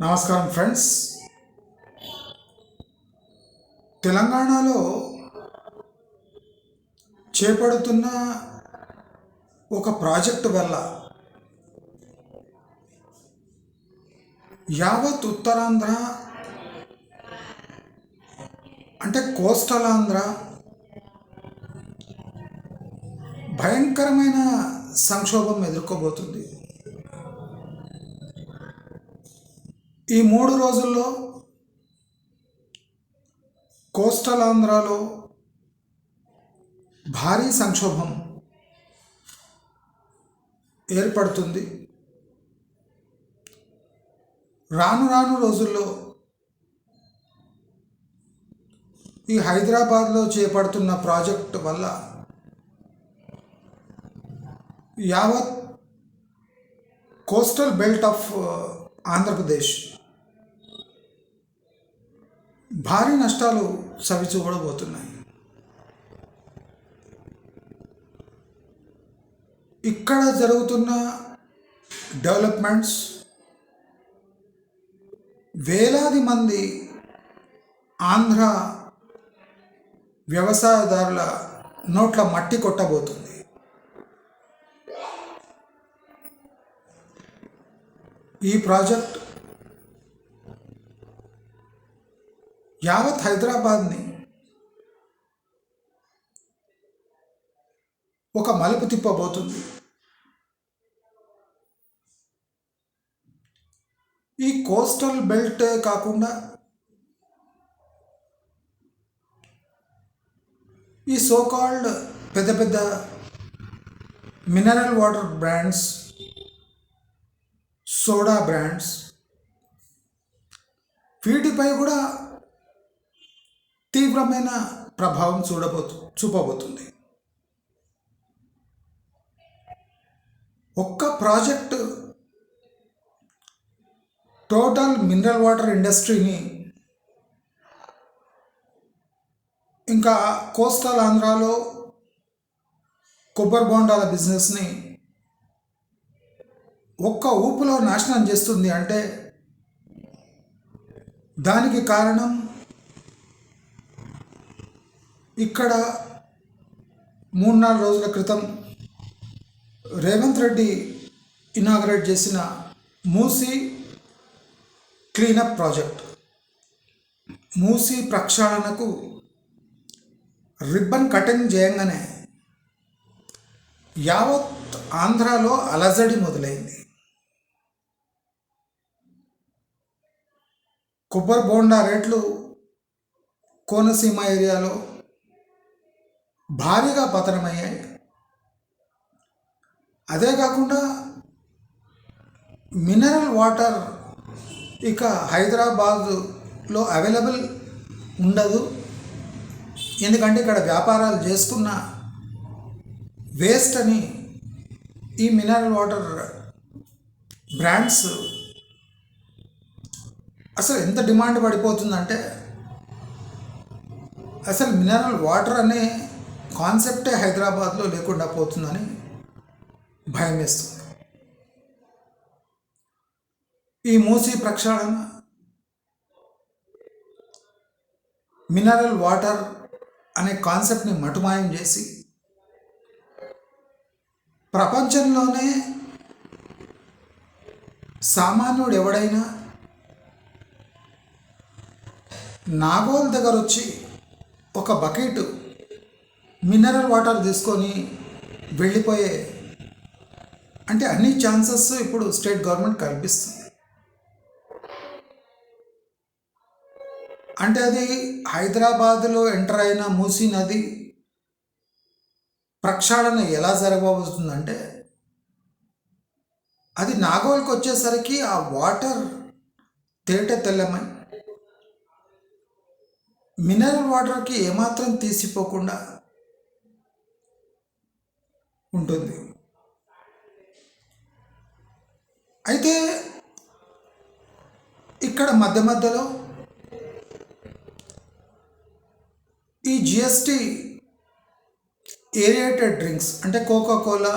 నమస్కారం ఫ్రెండ్స్. తెలంగాణలో చేపడుతున్న ఒక ప్రాజెక్టు వల్ల యావత్ ఉత్తరాంధ్ర అంటే కోస్టల్ ఆంధ్ర భయంకరమైన సంక్షోభం ఎదుర్కోబోతుంది. ఈ మూడు రోజుల్లో కోస్టల్ ఆంధ్రాలో భారీ సంక్షోభం ఏర్పడుతుంది. రాను రాను రోజుల్లో ఈ హైదరాబాద్లో చేపడుతున్న ప్రాజెక్టు వల్ల యావత్ కోస్టల్ బెల్ట్ ఆఫ్ ఆంధ్రప్రదేశ్ భారీ నష్టాలు సవిచూడబోతున్నాయి ఇక్కడ జరుగుతున్న డెవలప్మెంట్స్ వేలాది మంది ఆంధ్ర వ్యవసాయదారుల నోట్ల మట్టి కొట్టబోతుంది. ఈ ప్రాజెక్ట్ యావత్ హైదరాబాద్ని ఒక మలుపు తిప్పబోతుంది. ఈ కోస్టల్ బెల్ట్ కాకుండా ఈ సోకాల్డ్ పెద్ద పెద్ద mineral water brands soda brands వీటిపై కూడా తీవ్రమైన ప్రభావం చూడబోతు చూపబోతుంది. ఒక్క ప్రాజెక్టు టోటల్ మినరల్ వాటర్ ఇండస్ట్రీని ఇంకా కోస్టల్ ఆంధ్రాలో కొబ్బరి బోండాల బిజినెస్ని ఒక్క ఊపులో నాశనం చేస్తుంది అంటే దానికి కారణం ఇక్కడ మూడు నాలుగు రోజుల క్రితం రేవంత్ రెడ్డి ఇనాగరేట్ చేసిన మూసి క్లీనప్ ప్రాజెక్ట్ మూసీ ప్రక్షాళనకు రిబ్బన్ కటింగ్ చేయంగానే యావత్ ఆంధ్రాలో అలజడి మొదలైంది. కొబ్బరి బోండా రేట్లు కోనసీమ ఏరియాలో భారీగా పతనమయ్యాయి. అదే కాకుండా మినరల్ వాటర్ ఇక హైదరాబాద్లో అవైలబుల్ ఉండదు. ఎందుకంటే ఇక్కడ వ్యాపారాలు చేసుకున్న వేస్ట్ అని ఈ మినరల్ వాటర్ బ్రాండ్స్ అసలు ఎంత డిమాండ్ పడిపోతుందంటే అసలు మినరల్ వాటర్ అనే కాన్సెప్టే హైదరాబాద్లో లేకుండా పోతుందని భయం వేస్తుంది. ఈ మూసీ ప్రక్షాళన మినరల్ వాటర్ అనే కాన్సెప్ట్ని మటుమాయం చేసి ప్రపంచంలోనే సామాన్యుడు ఎవడైనా నాగోల్ దగ్గర వచ్చి ఒక బకెట్ మినరల్ వాటర్ తీసుకొని వెళ్ళిపోయే అంటే అన్ని ఛాన్సెస్ ఇప్పుడు స్టేట్ గవర్నమెంట్ కల్పిస్తుంది. అంటే అది హైదరాబాద్లో ఎంటర్ అయిన మూసీ నది ప్రక్షాళన ఎలా జరగబోతుందంటే అది నాగోల్కి వచ్చేసరికి ఆ వాటర్ తేట తెల్లమై మినరల్ వాటర్కి ఏమాత్రం తీసిపోకుండా ఉంటుంది. అయితే ఇక్కడ మధ్య మధ్యలో ఈ జిఎస్టి ఏరియేటెడ్ డ్రింక్స్ అంటే కోకా కోలా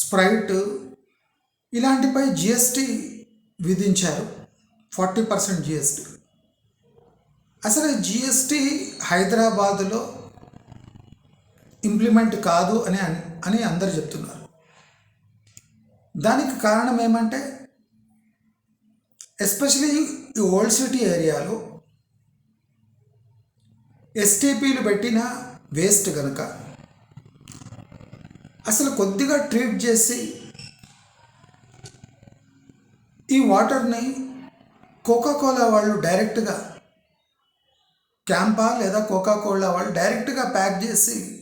స్ప్రైట్ ఇలాంటిపై జిఎస్టి విధించారు. ఫార్టీ పర్సెంట్ జిఎస్టీ అసలు జిఎస్టీ హైదరాబాదులో ఇంప్లిమెంట్ కాదు అని అన్- అని అందరు చెప్తున్నారు. దానికి కారణం ఏమంటే ఎస్పెషలీ ఈ ఓల్డ్ సిటీ ఏరియాలో ఎస్టీపీలు పెట్టిన వేస్ట్ కనుక అసలు కొద్దిగా ట్రీట్ చేసి ఈ వాటర్ని కోకాకోలా వాళ్ళు డైరెక్ట్గా క్యాంపా లేదా కోకాకోలా వాళ్ళు డైరెక్ట్గా ప్యాక్ చేసి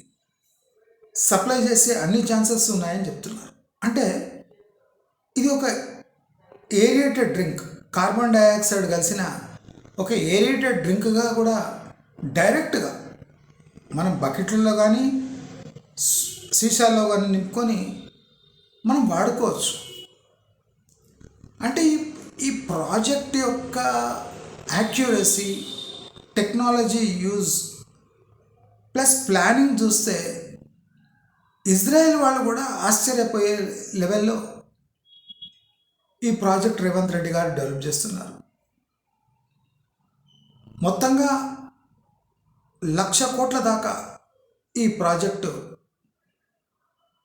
సప్లై చేసే అన్ని ఛాన్సెస్ ఉన్నాయని చెప్తున్నారు. అంటే ఇది ఒక ఏరియేటెడ్ డ్రింక్. కార్బన్ డైఆక్సైడ్ కలిసిన ఒక ఏరియేటెడ్ డ్రింక్గా కూడా డైరెక్ట్గా మనం బకెట్లలో కానీ సీసాల్లో కానీ నింపుకొని మనం వాడుకోవచ్చు. అంటే ఈ ఈ ప్రాజెక్ట్ యొక్క accuracy technology use plus planning చూస్తే ఇజ్రాయెల్ వాళ్ళు కూడా ఆశ్చర్యపోయే లెవెల్లో ఈ ప్రాజెక్ట్ రేవంత్ రెడ్డి గారు డెవలప్ చేస్తున్నారు. మొత్తంగా లక్ష కోట్ల దాకా ఈ ప్రాజెక్టు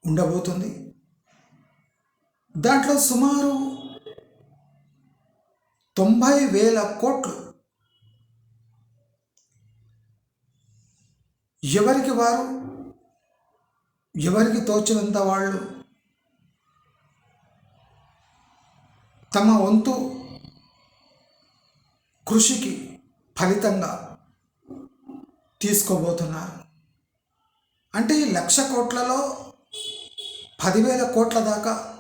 ఉండబోతుంది. దాంట్లో సుమారు తొంభై వేల కోట్లు ఎవరికి వారు ఎవరికి తోచినంత వాళ్ళు తమ వంతు కృషికి ఫలితంగా తీసుకోబోతున్నారు. అంటే ఈ లక్ష కోట్లలో పదివేల కోట్ల దాకా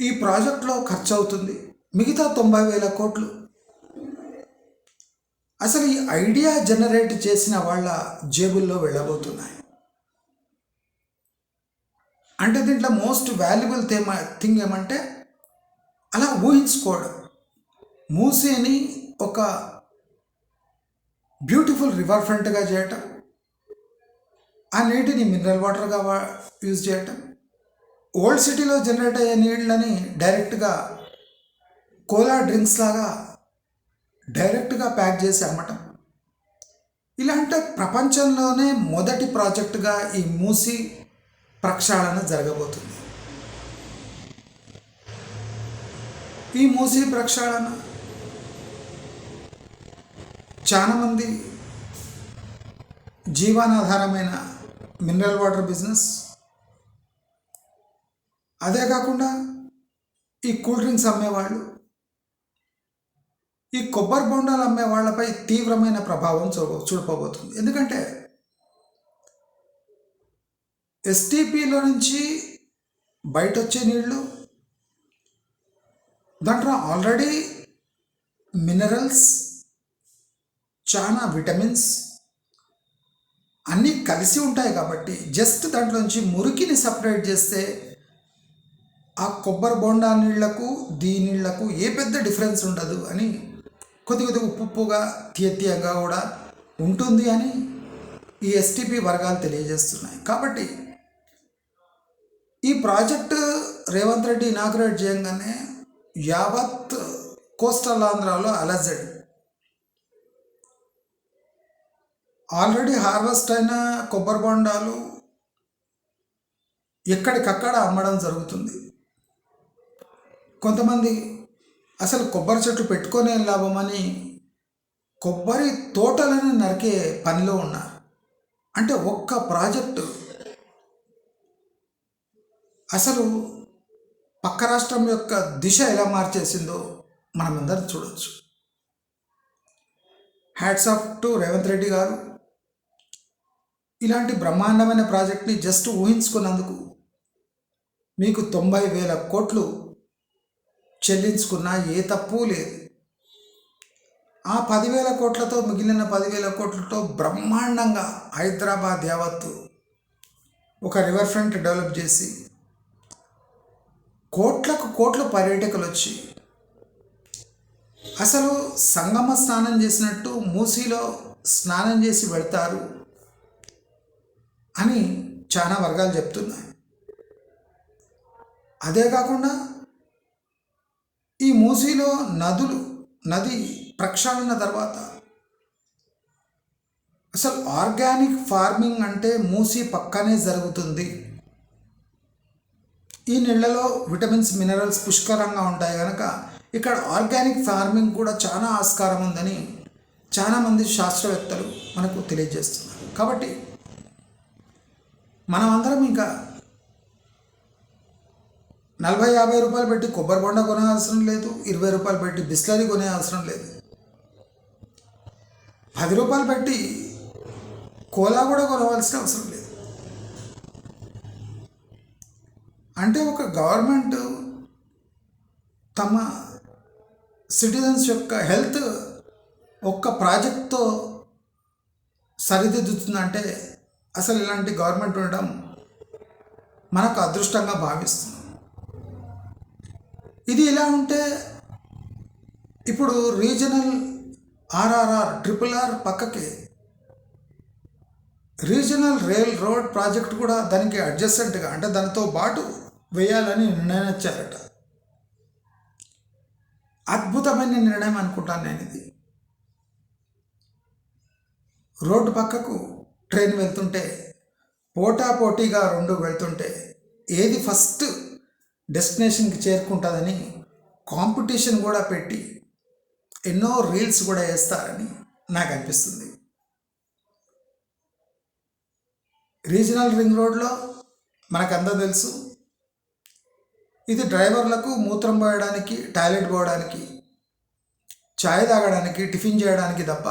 ఈ ప్రాజెక్ట్లో ఖర్చు అవుతుంది మిగతా తొంభై వేల కోట్లు. అసలు ఈ ఐడియా జనరేట్ చేసిన వాళ్ళ జేబుల్లో వెళ్ళబోతున్నాయి. అంటే దీంట్లో మోస్ట్ వాల్యుబుల్ థేమ థింగ్ ఏమంటే అలా ఊహించుకోవడం. మూసీని ఒక బ్యూటిఫుల్ రివర్ ఫ్రంట్గా చేయటం. ఆ నీటిని మినరల్ వాటర్గా వా యూజ్ చేయటం. ఓల్డ్ సిటీలో జనరేట్ అయ్యే నీళ్ళని డైరెక్ట్గా కోలా డ్రింక్స్ లాగా డైరెక్ట్గా ప్యాక్ చేసి అమ్మటం. ఇలాంటి ప్రపంచంలోనే మొదటి ప్రాజెక్టుగా ఈ మూసి ప్రక్షాళన జరగబోతుంది. ఈ మూసి ప్రక్షాళన చాలామంది జీవనాధారమైన మినరల్ వాటర్ బిజినెస్ అదే కాకుండా ఈ కూల్ డ్రింక్స్ అమ్మేవాళ్ళు ఈ కొబ్బరి బొండాలు అమ్మే వాళ్ళపై తీవ్రమైన ప్రభావం చూడ చూడపోబోతుంది ఎందుకంటే ఎస్టీపీలో నుంచి బయట వచ్చే నీళ్ళు దాంట్లో ఆల్రెడీ మినరల్స్ చాలా విటమిన్స్ అన్నీ కలిసి ఉంటాయి కాబట్టి జస్ట్ దాంట్లోంచి మురికిని సపరేట్ చేస్తే ఆ కొబ్బరి బొండా నీళ్ళకు దీ నీళ్ళకు ఏ పెద్ద డిఫరెన్స్ ఉండదు అని కొద్ది కొద్దిగా ఉప్పు ఉప్పుగా తీయతీయంగా కూడా ఉంటుంది అని ఈ ఎస్టీపీ వర్గాలు తెలియజేస్తున్నాయి. కాబట్టి ఈ ప్రాజెక్టు రేవంత్ రెడ్డి ఇనాగ్రేట్ చేయగానే యావత్ కోస్టల్ ఆంధ్రాలో అలజడి ఆల్రెడీ హార్వెస్ట్ అయిన కొబ్బరి బొండాలు ఎక్కడికక్కడ అమ్మడం జరుగుతుంది. కొంతమంది అసలు కొబ్బరి చెట్లు పెట్టుకునే లాభమని కొబ్బరి తోటలను నరికే పనిలో ఉన్నారు. అంటే ఒక్క ప్రాజెక్టు అసలు పక్క రాష్ట్రం యొక్క దిశ ఎలా మార్చేసిందో మనమందరం చూడవచ్చు hats off to Revanth Reddy గారు. ఇలాంటి బ్రహ్మాండమైన ప్రాజెక్ట్ని జస్ట్ ఊహించుకున్నందుకు మీకు తొంభై వేల కోట్లు చెల్లించుకున్నా ఏ తప్పు లేదు. ఆ పదివేల కోట్లతో మిగిలిన పదివేల కోట్లతో బ్రహ్మాండంగా హైదరాబాద్ యావత్తు ఒక రివర్ ఫ్రంట్ డెవలప్ చేసి కోట్లకు కోట్లు పర్యాటకులు వచ్చి అసలు సంగమ స్నానం చేసినట్టు మూసీలో స్నానం చేసి వెళ్తారు అని చాలా వర్గాలు చెప్తున్నాయి. అదే కాకుండా ఈ మూసీలో నదులు నది ప్రక్షాళన తర్వాత అసలు ఆర్గానిక్ ఫార్మింగ్ అంటే మూసీ పక్కనే జరుగుతుంది. ఈ నీళ్ళలో విటమిన్స్ మినరల్స్ పుష్కలంగా ఉంటాయి కనుక ఇక్కడ ఆర్గానిక్ ఫార్మింగ్ కూడా చాలా ఆస్కారం ఉందని చాలామంది శాస్త్రవేత్తలు మనకు తెలియజేస్తున్నారు. కాబట్టి మనమందరం ఇంకా నలభై యాభై రూపాయలు పెట్టి కొబ్బరి బొండ కొనే అవసరం లేదు ఇరవై రూపాయలు పెట్టి బిస్లరీ కొనే అవసరం లేదు. పది రూపాయలు పెట్టి కోలా కూడా కొనవలసిన అవసరం లేదు. అంటే ఒక గవర్నమెంట్ తమ సిటిజన్స్ యొక్క హెల్త్ ఒక్క ప్రాజెక్ట్తో సరిదిద్దుతుందంటే అసలు ఇలాంటి గవర్నమెంట్ ఉండడం మనకు అదృష్టంగా భావిస్తున్నాం. ఇది ఇలా ఉంటే ఇప్పుడు రీజనల్ ఆర్ఆర్ఆర్ ట్రిపుల్ ఆర్ పక్కకి రీజనల్ రైల్ రోడ్ ప్రాజెక్ట్ కూడా దానికి అడ్జస్టెంట్గా అంటే దానితో పాటు వేయాలని నిర్ణయించారట అద్భుతమైన నిర్ణయం అనుకుంటాను నేను ఇది. రోడ్డు పక్కకు ట్రైన్ వెళ్తుంటే పోటా పోటీగా రెండు వెళ్తుంటే ఏది ఫస్ట్ డెస్టినేషన్కి చేరుకుంటుందని కాంపిటీషన్ కూడా పెట్టి ఎన్నో రీల్స్ కూడా వేస్తారని నాకు అనిపిస్తుంది. రీజనల్ రింగ్ రోడ్లో మనకందరూ తెలుసు ఇది డ్రైవర్లకు మూత్రం పోయడానికి టాయిలెట్ పోవడానికి ఛాయ్ తాగడానికి టిఫిన్ చేయడానికి తప్ప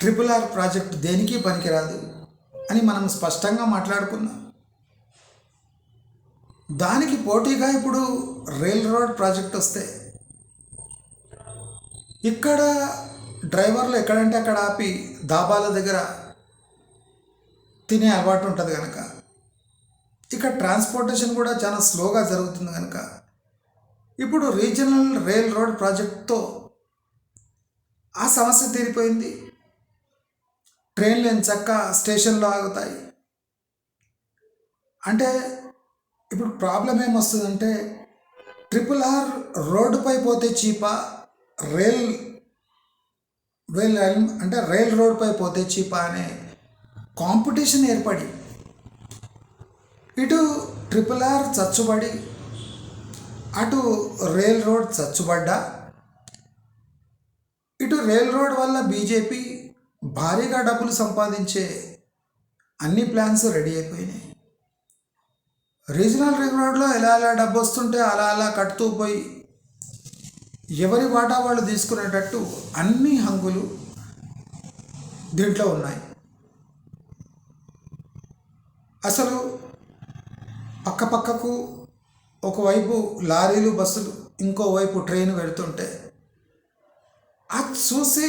ట్రిపుల్ ఆర్ ప్రాజెక్ట్ దేనికి పనికిరాదు అని మనం స్పష్టంగా మాట్లాడుకున్నాం. దానికి పోటీగా ఇప్పుడు రైల్ రోడ్ ప్రాజెక్ట్ వస్తే ఇక్కడ డ్రైవర్లు ఎక్కడంటే అక్కడ ఆపి దాబాల దగ్గర తినే అలవాటు ఉంటుంది కనుక ఇక్కడ ట్రాన్స్పోర్టేషన్ కూడా చాలా స్లోగా జరుగుతుంది కనుక. ఇప్పుడు రీజనల్ రైల్ రోడ్ ప్రాజెక్ట్తో ఆ సమస్య తీరిపోయింది. ట్రైన్లు చక్క స్టేషన్లో ఆగుతాయి. అంటే ఇప్పుడు ప్రాబ్లం ఏమొస్తుందంటే ట్రిపుల్ ఆర్ రోడ్డుపై పోతే చీపా రైల్ రైల్ అంటే రైల్ రోడ్పై పోతే చీపా అనే కాంపిటీషన్ ఏర్పడి ఇటు ట్రిపుల్ ఆర్ చచ్చుబడి అటు రైల్ రోడ్ చచ్చుబడ్డా ఇటు రైల్ రోడ్ వల్ల బీజేపీ భారీగా డబ్బులు సంపాదించే అన్ని ప్లాన్స్ రెడీ అయిపోయినాయి. రీజనల్ రింగ్ రోడ్లో ఎలా ఎలా డబ్బు వస్తుంటే అలా అలా కట్టుతూ పోయి ఎవరి వాటా వాళ్ళు తీసుకునేటట్టు అన్ని హంగులు దీంట్లో ఉన్నాయి. అసలు పక్కపక్కకు ఒకవైపు లారీలు బస్సులు ఇంకోవైపు ట్రైన్ వెళుతుంటే అది చూసే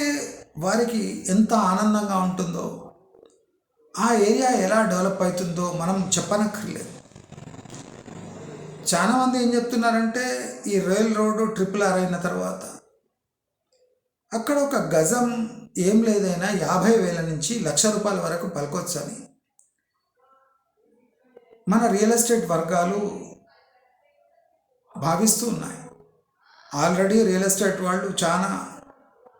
వారికి ఎంత ఆనందంగా ఉంటుందో ఆ ఏరియా ఎలా డెవలప్ అవుతుందో మనం చెప్పనక్కర్లేదు. చాలామంది ఏం చెప్తున్నారంటే ఈ రైల్ రోడ్డు ట్రిపుల్ ఆర్ అయిన తర్వాత అక్కడ ఒక గజం ఏం లేదైనా యాభై వేల నుంచి లక్ష రూపాయల వరకు పలకొచ్చని. మన రియల్ ఎస్టేట్ వర్గాలు భావిస్తూ ఉన్నాయి. ఆల్రెడీ రియల్ ఎస్టేట్ వాళ్ళు చాలా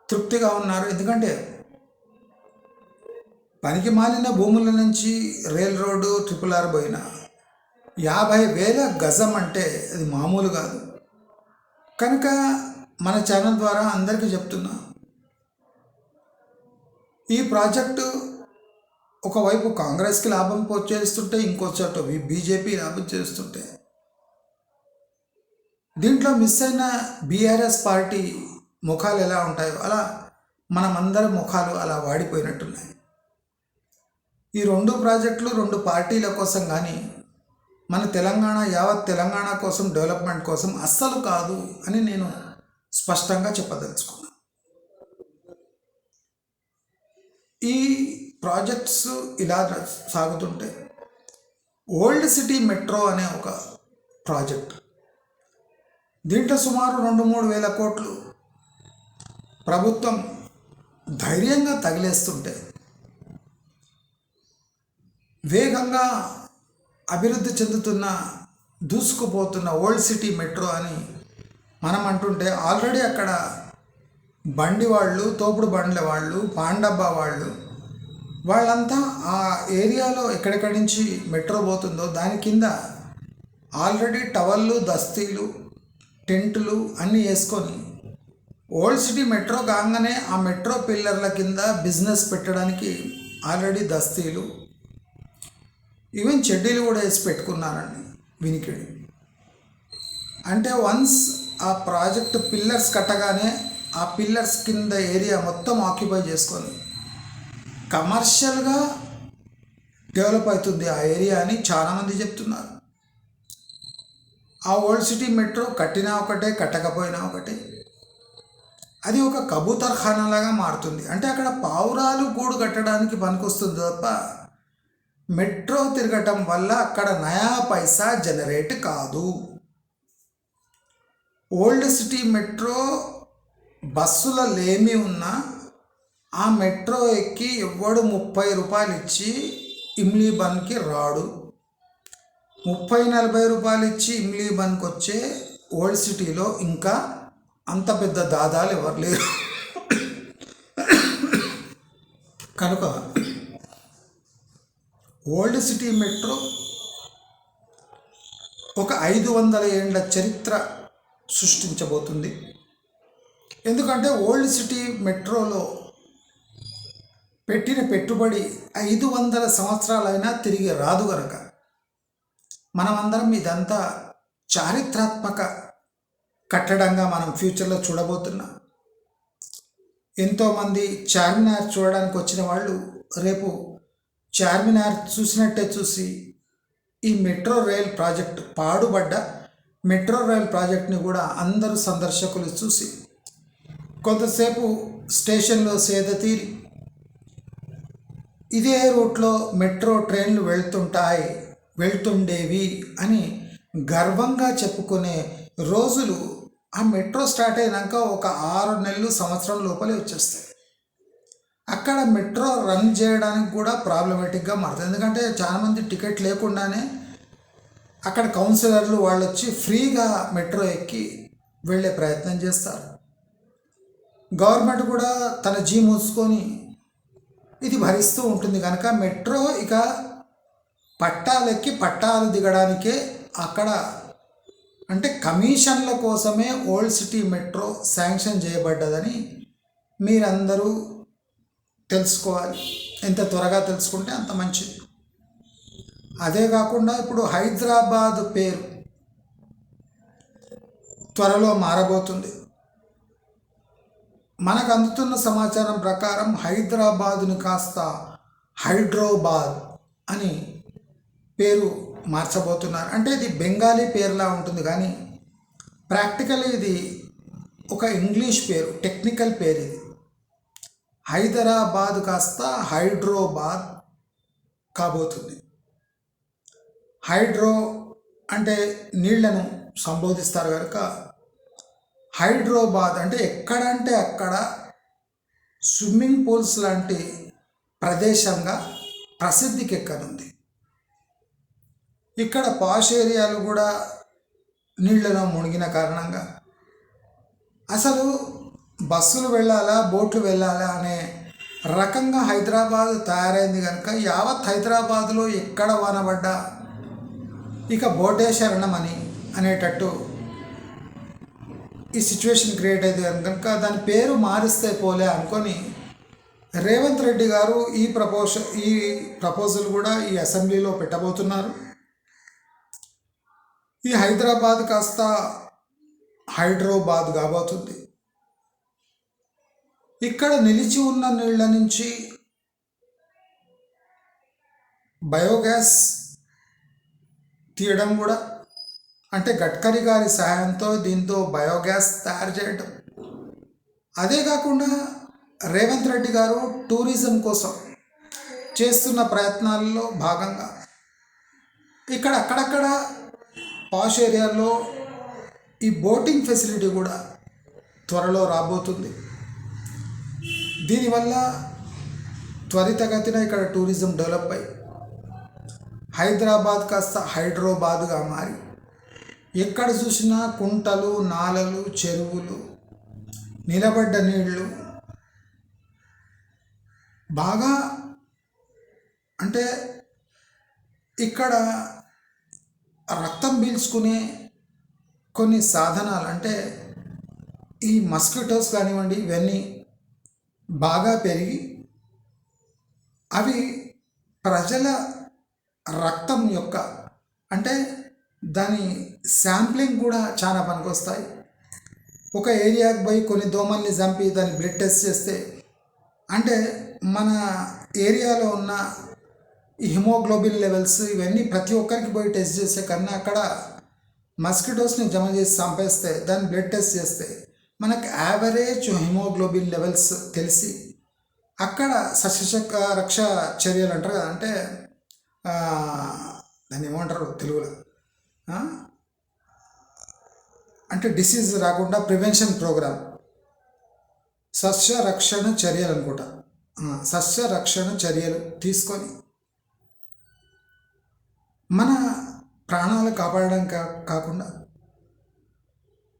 తృప్తిగా ఉన్నారు. ఎందుకంటే పనికి మాలిన భూముల నుంచి రైల్ రోడ్డు ట్రిపుల్ ఆర్ పోయిన యాభై వేల గజం అంటే అది మామూలు కాదు. కనుక మన ఛానల్ ద్వారా అందరికీ చెప్తున్నా ఈ ప్రాజెక్టు ఒకవైపు కాంగ్రెస్కి లాభం చేస్తుంటే ఇంకో చోట బీజేపీ లాభం చేస్తుంటే. దీంట్లో మిస్ అయిన బీఆర్ఎస్ పార్టీ ముఖాలు ఎలా ఉంటాయో అలా మనమందరి ముఖాలు అలా వాడిపోయినట్టున్నాయి. ఈ రెండు ప్రాజెక్టులు రెండు పార్టీల కోసం కానీ మన తెలంగాణ యావత్ తెలంగాణ కోసం డెవలప్మెంట్ కోసం అస్సలు కాదు అని నేను స్పష్టంగా చెప్పదలుచుకున్నాను ఈ ప్రాజెక్ట్స్ ఇలా సాగుతుంటే ఓల్డ్ సిటీ మెట్రో అనే ఒక ప్రాజెక్ట్. దీంట్లో సుమారు రెండు మూడు వేల కోట్లు ప్రభుత్వం ధైర్యంగా తగిలేస్తుంటే వేగంగా అభివృద్ధి చెందుతున్న దూసుకుపోతున్న ఓల్డ్ సిటీ మెట్రో అని మనం అంటుంటే ఆల్రెడీ అక్కడ బండి వాళ్ళు తోపుడు బండ్ల వాళ్ళు పాండబ్బా వాళ్ళు వాళ్ళంతా ఆ ఏరియాలో ఎక్కడెక్కడి నుంచి మెట్రో పోతుందో దాని కింద ఆల్రెడీ టవల్లు దస్తీలు టెంట్లు అన్నీ వేసుకొని ఓల్డ్ సిటీ మెట్రో కాగానే ఆ మెట్రో పిల్లర్ల కింద బిజినెస్ పెట్టడానికి ఆల్రెడీ దస్తీలు ఈవెన్ చెడ్డీలు కూడా వేసి పెట్టుకున్నారండి వినికిడి. అంటే వన్స్ ఆ ప్రాజెక్ట్ పిల్లర్స్ కట్టగానే ఆ పిల్లర్స్ కింద ఏరియా మొత్తం ఆక్యుపై చేసుకొని కమర్షియల్గా డెవలప్ అవుతుంది ఆ ఏరియా అని చాలామంది చెప్తున్నారు. ఆ ఓల్డ్ సిటీ మెట్రో కట్టినా ఒకటే కట్టకపోయినా ఒకటే. అది ఒక కబూతర్ ఖానాలాగా మారుతుంది. అంటే అక్కడ పావురాలు గూడు కట్టడానికి పనికొస్తుంది తప్ప మెట్రో తిరగటం వల్ల అక్కడ నయా పైసా జనరేట్ కాదు. ఓల్డ్ సిటీ మెట్రో బస్సుల లేమి ఉన్నా ఆ మెట్రో ఎక్కి ఎవ్వడు ముప్పై రూపాయలు ఇచ్చి ఇమ్లీ బన్కి రాడు. ముప్పై నలభై రూపాయలు ఇచ్చి ఇమ్లీ బన్కి వచ్చే ఓల్డ్ సిటీలో ఇంకా అంత పెద్ద దాదాలు ఎవరు లేరు. కనుక ఓల్డ్ సిటీ మెట్రో ఒక ఐదు వందల ఏండ్ల చరిత్ర సృష్టించబోతుంది. ఎందుకంటే ఓల్డ్ సిటీ మెట్రోలో పెట్టిన పెట్టుబడి ఐదు వందల సంవత్సరాలైనా తిరిగి రాదు గనక. మనమందరం ఇదంతా చారిత్రాత్మక కట్టడంగా మనం ఫ్యూచర్లో చూడబోతున్నాం. ఎంతోమంది చార్మినార్ చూడడానికి వచ్చిన వాళ్ళు రేపు చార్మినార్ చూసినట్టే చూసి ఈ మెట్రో రైల్ ప్రాజెక్ట్ పాడుబడ్డ మెట్రో రైల్ ప్రాజెక్ట్ని కూడా అందరూ సందర్శకులు చూసి కొంతసేపు స్టేషన్లో సేద తీరి ఇదే రూట్లో మెట్రో ట్రైన్లు వెళ్తుంటాయి వెళ్తుండేవి అని గర్వంగా చెప్పుకునే రోజులు ఆ మెట్రో స్టార్ట్ అయినాక ఒక ఆరు నెలలు సంవత్సరం లోపలే వచ్చేస్తాయి. అక్కడ మెట్రో రన్ చేయడానికి కూడా ప్రాబ్లమేటిక్గా మారుతుంది ఎందుకంటే చాలామంది టికెట్ లేకుండానే అక్కడ కౌన్సిలర్లు వాళ్ళు వచ్చి ఫ్రీగా మెట్రో ఎక్కి వెళ్ళే ప్రయత్నం చేస్తారు. గవర్నమెంట్ కూడా తన జీ మూసుకొని ఇది భరిస్తూ ఉంటుంది కనుక మెట్రో ఇక పట్టాలెక్కి పట్టాలు దిగడానికే అక్కడ అంటే కమిషన్ల కోసమే ఓల్డ్ సిటీ మెట్రో శాంక్షన్ చేయబడ్డదని మీరందరూ తెలుసుకోవాలి. ఎంత త్వరగా తెలుసుకుంటే అంత మంచిది. అదే కాకుండా ఇప్పుడు హైదరాబాద్ పేరు త్వరలో మారబోతుంది. మనకు అందుతున్న సమాచారం ప్రకారం హైదరాబాదును కాస్త హైడ్రోబాద్ అని పేరు మార్చబోతున్నారు. అంటే ఇది బెంగాలీ పేరులా ఉంటుంది కానీ ప్రాక్టికల్లీ ఇది ఒక ఇంగ్లీష్ పేరు టెక్నికల్ పేరు ఇది. హైదరాబాద్ కాస్త హైడ్రోబాద్ కాబోతుంది. హైడ్రో అంటే నీళ్ళను సంబోధిస్తారు కనుక హైడ్రోబాద్ అంటే ఎక్కడంటే అక్కడ స్విమ్మింగ్ పూల్స్ లాంటి ప్రదేశంగా ప్రసిద్ధికి ఎక్కనుంది ఇక్కడ పాష్ ఏరియాలు కూడా నీళ్ళలో మునిగిన కారణంగా. అసలు బస్సులు వెళ్ళాలా బోట్లు వెళ్ళాలా అనే రకంగా హైదరాబాద్ తయారైంది కనుక యావత్ హైదరాబాద్లో ఎక్కడ వానబడ్డా ఇక బోటే శరణమని అనేటట్టు ఈ సిచ్యువేషన్ క్రియేట్ అయింది కనుక దాని పేరు మారిస్తే పోలే అనుకొని రేవంత్ రెడ్డి గారు ఈ ప్రపోజ ఈ ప్రపోజల్ కూడా ఈ అసెంబ్లీలో పెట్టబోతున్నారు. ఈ హైదరాబాద్ కాస్త హైడ్రోబాద్ కాబోతుంది. ఇక్కడ నిలిచి ఉన్న నీళ్ళ నుంచి బయోగ్యాస్ తీయడం కూడా అంటే గడ్కరీ గారి సహాయంతో దీంతో బయోగ్యాస్ తయారు చేయడం అదే కాకుండా రేవంత్ రెడ్డి గారు టూరిజం కోసం చేస్తున్న ప్రయత్నాల్లో భాగంగా ఇక్కడ అక్కడక్కడ పాష్ ఏరియాల్లో ఈ బోటింగ్ ఫెసిలిటీ కూడా త్వరలో రాబోతుంది. దీనివల్ల త్వరితగతిన ఇక్కడ టూరిజం డెవలప్ అయ్యి హైదరాబాద్ కాస్త హైడ్రోబాద్గా మారి ఎక్కడ చూసినా కుంటలు నాలలు చెరువులు నిలబడ్డ నీళ్ళు బాగా అంటే ఇక్కడ రక్తం పీల్చుకునే కొన్ని సాధనాలు అంటే ఈ మస్కిటోస్ కానివ్వండి ఇవన్నీ బాగా పెరిగి అవి ప్రజల రక్తం యొక్క అంటే దాని శాంప్లింగ్ కూడా చాలా పనికొస్తాయి. ఒక ఏరియాకి పోయి కొన్ని దోమల్ని చంపి దాన్ని బ్లడ్ టెస్ట్ చేస్తే అంటే మన ఏరియాలో ఉన్న ఈ హిమోగ్లోబిన్ లెవెల్స్ ఇవన్నీ ప్రతి ఒక్కరికి పోయి టెస్ట్ చేసే కన్నా అక్కడ మస్కిటోస్ని జమ చేసి చంపేస్తే దాన్ని బ్లడ్ టెస్ట్ చేస్తే మనకు యావరేజ్ హిమోగ్లోబిన్ లెవెల్స్ తెలిసి అక్కడ సశిషక రక్ష చర్యలు అంటారు కదా అంటే దాన్ని ఏమంటారు తెలుగులో? అంటే డిసీజ్ రాకుండా ప్రివెన్షన్ ప్రోగ్రామ్ సస్య రక్షణ చర్యలు అనుకుంటా. సస్య రక్షణ చర్యలు తీసుకొని మన ప్రాణాలు కాపాడడం కా కాకుండా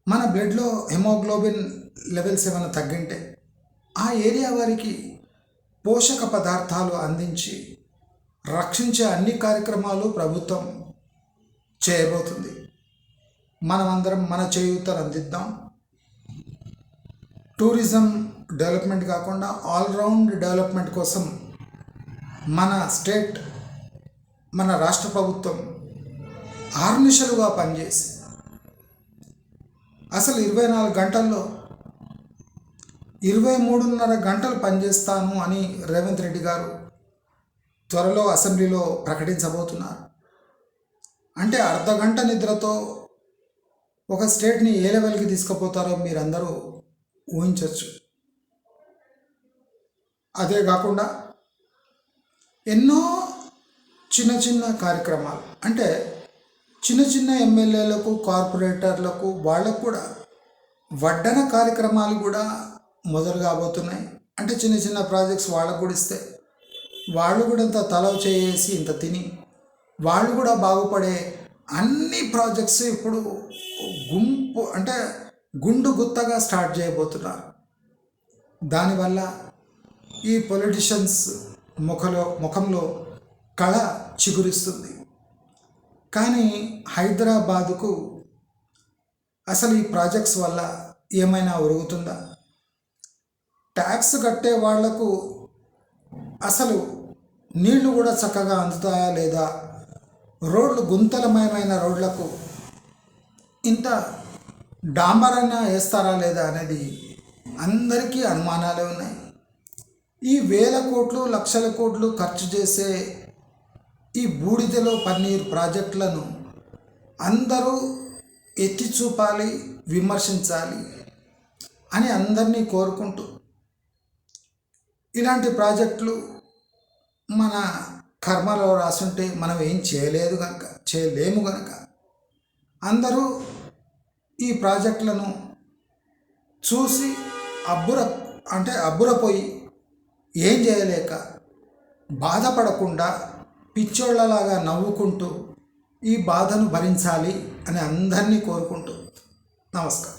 మన బ్లడ్లో హెమోగ్లోబిన్ లెవెల్స్ ఏమైనా తగ్గింటే ఆ ఏరియా వారికి పోషక పదార్థాలు అందించి రక్షించే అన్ని కార్యక్రమాలు ప్రభుత్వం చేయబోతుంది. మనమందరం మన చేయూతలు అందిద్దాం. టూరిజం డెవలప్మెంట్ కాకుండా ఆల్రౌండ్ డెవలప్మెంట్ కోసం మన స్టేట్ మన రాష్ట్ర ప్రభుత్వం ఆర్నిషలుగా పనిచేసి అసలు ఇరవై నాలుగు గంటల్లో ఇరవై మూడున్నర గంటలు పనిచేస్తాను అని రేవంత్ రెడ్డి గారు త్వరలో అసెంబ్లీలో ప్రకటించబోతున్నారు. అంటే అర్ధ గంట నిద్రతో ఒక స్టేట్ని ఏ లెవెల్కి తీసుకుపోతారో మీరందరూ ఊహించవచ్చు అదే కాకుండా ఎన్నో చిన్న చిన్న కార్యక్రమాలు అంటే చిన్న చిన్న ఎమ్మెల్యేలకు కార్పొరేటర్లకు వాళ్ళకు కూడా వడ్డన కార్యక్రమాలు కూడా మొదలు కాబోతున్నాయి. అంటే చిన్న చిన్న ప్రాజెక్ట్స్ వాళ్ళకు కూడా ఇస్తే వాళ్ళు కూడా ఇంత తలవ చేసి ఇంత తిని వాళ్ళు కూడా బాగుపడే అన్ని ప్రాజెక్ట్స్ ఇప్పుడు గుంపు అంటే గుండు గుత్తగా స్టార్ట్ చేయబోతున్నారు. దానివల్ల ఈ పొలిటిషియన్స్ ముఖలో ముఖంలో కళ చిగురిస్తుంది. కానీ హైదరాబాదుకు అసలు ఈ ప్రాజెక్ట్స్ వల్ల ఏమైనా ఒరుగుతుందా? ట్యాక్స్ కట్టే వాళ్ళకు అసలు నీళ్ళు కూడా చక్కగా అందుతాయా లేదా? రోడ్లు గుంతలమయమైన రోడ్లకు ఇంత డాంబరైనా వేస్తారా లేదా అనేది అందరికీ అనుమానాలే ఉన్నాయి. ఈ వేల కోట్లు లక్షల కోట్లు ఖర్చు చేసే ఈ బూడిదలో పన్నీర్ ప్రాజెక్టులను అందరూ ఎత్తి చూపాలి విమర్శించాలి అని అందరినీ కోరుకుంటూ ఇలాంటి ప్రాజెక్టులు మన కర్మలో రాసుంటే మనం ఏం చేయలేదు కనుక చేయలేము కనుక అందరూ ఈ ప్రాజెక్టులను చూసి అబ్బుర అంటే అబ్బురపోయి ఏం చేయలేక బాధపడకుండా పిచ్చోళ్ళలాగా నవ్వుకుంటూ ఈ బాధను భరించాలి అని అందరినీ కోరుకుంటూ. నమస్కారం.